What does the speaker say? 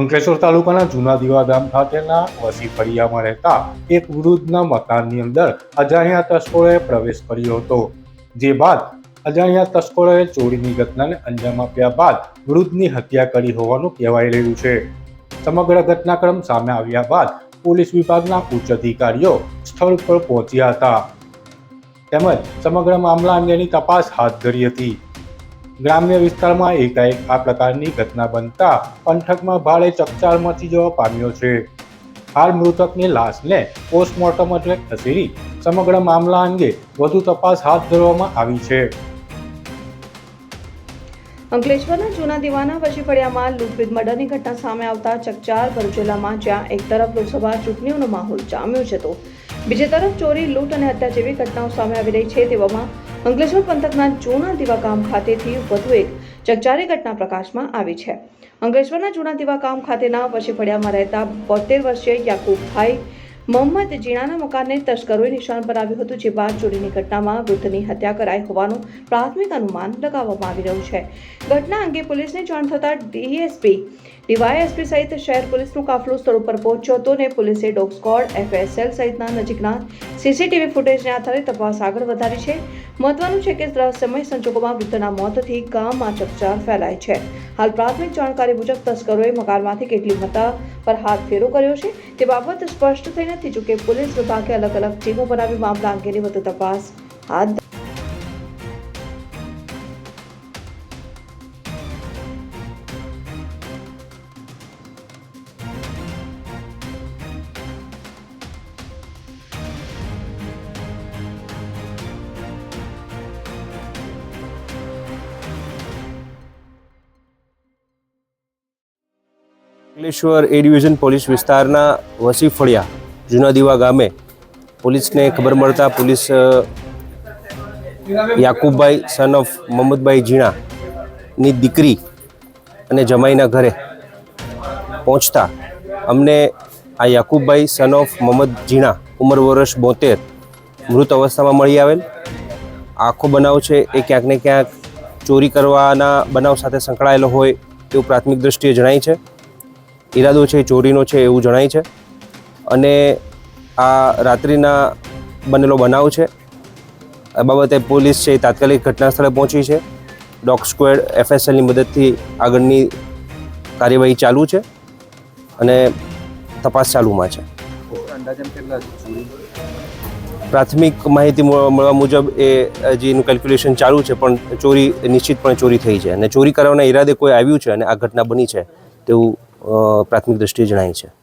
અંકલેશ્વર તાલુકાના જૂના દીવાધામ ખાતેના વસી ફળિયામાં રહેતા એક વૃદ્ધના મકાનની અંદર અજાણ્યા તસ્કરોએ પ્રવેશ કર્યો હતો. જે બાદ અજાણ્યા તસ્કરોએ ચોરીની ઘટનાને અંજામ આપ્યા બાદ વૃદ્ધની હત્યા કરી હોવાનું કહેવાઈ રહ્યું છે. સમગ્ર ઘટનાક્રમ સામે આવ્યા બાદ પોલીસ વિભાગના ઉચ્ચ અધિકારીઓ સ્થળ પર પહોંચ્યા હતા. તેમજ સમગ્ર મામલા અંગેની તપાસ હાથ ધરી હતી. ગ્રામ્ય વિસ્તારમાં એકાએક આ પ્રકારની ઘટના બનતા પંથકમાં ભારે ચકચાર મચી જવા પામ્યો છે. હાલ મૃતકની લાશને પોસ્ટમોર્ટમ અર્થે ખસેડી સમગ્ર મામલા અંગે વધુ તપાસ હાથ ધરવામાં આવી છે. અંકલેશ્વરના જૂના દિવાના વચ્ચે ફળિયામાં લૂંટપીટ મર્ડરની ઘટના સામે આવતા ચકચાર ભરૂચેલામાં જ્યાં એક તરફ લોકસભા ચૂંટણીઓનો માહોલ જામ્યો છે તો બીજી તરફ ચોરી, લૂંટ અને હત્યા જેવી ઘટનાઓ સામે આવી રહી છે તેવામાં અંકલેશ્વર પંથકના જૂના દીવા ગામ ખાતેથી વધુ એક ચકચારી ઘટના પ્રકાશમાં આવી છે. અંકલેશ્વરના જૂના દીવા ગામ ખાતેના વશી ફળિયામાં રહેતા બોતેર વર્ષીય યાકુબભાઈ મોહમ્મદ જીણાના મકાનને તસ્કરોએ નિશાન બનાવ્યું હતું, જે બાદ ચોરીની ઘટનામાં વૃદ્ધની હત્યા કરાઈ હોવાનું પ્રાથમિક અનુમાન લગાવવામાં આવી રહ્યું છે. ઘટના અંગે પોલીસને જાણ થતાં ડીએસપી, ડીવાયએસપી સહિત શહેર પોલીસનો કાફલો સ્થળ ઉપર પહોંચ્યો હતો અને પોલીસે ડોગ સ્કોડ, એફએસએલ સહિતના નજીકના સીસીટીવી ફૂટેજને આધારે તપાસ આગળ વધારી છે. મહત્વનું છે કે રહસ્યમય સંજોગોમાં વૃદ્ધના મોતથી ગામમાં ચકચાર ફેલાય છે. હાલ પ્રાથમિક જાણકારી મુજબ તસ્કરોએ મકાનમાંથી કેટલી મતા પર હાથ ફેરો કર્યો છે તે બાબત સ્પષ્ટ થઈ નથી જોકે પોલીસ વિભાગે અલગ અલગ ટીમો બનાવી મામલા અંગેની વધુ તપાસ હાથ અંકલેશ્વર એ ડિવિઝન પોલીસ વિસ્તારના વસી ફળિયા જૂના દીવા ગામે પોલીસને ખબર મળતા પોલીસ યાકુબભાઈ સન ઓફ મોહમ્મદભાઈ જીણાની દીકરી અને જમાઈના ઘરે પહોંચતા અમને આ યાકુબભાઈ સન ઓફ મોહમ્મદ જીણા ઉંમર વર્ષ બોતેર મૃત અવસ્થામાં મળી આવેલ. આખો બનાવ છે એ ક્યાંક ને ક્યાંક ચોરી કરવાના બનાવ સાથે સંકળાયેલો હોય તેવું પ્રાથમિક દ્રષ્ટિએ જણાય છે. ઈરાદો છે, ચોરીનો છે એવું જણાય છે. અને આ રાત્રિના બનેલો બનાવ છે. આ બાબતે પોલીસ છે તાત્કાલિક ઘટના સ્થળે પહોંચી છે. ડોગ સ્ક્વેડ એફએસએલની મદદથી આગળની કાર્યવાહી ચાલુ છે અને તપાસ ચાલુમાં છે. પ્રાથમિક માહિતી મળ- મળવા મુજબ એ હજી કેલ્ક્યુલેશન ચાલુ છે, પણ ચોરી નિશ્ચિતપણે ચોરી થઈ છે. અને ચોરી કરવાના ઈરાદે કોઈ આવ્યું છે અને આ ઘટના બની છે તેવું પ્રાથમિક દ્રષ્ટિએ જણાય છે.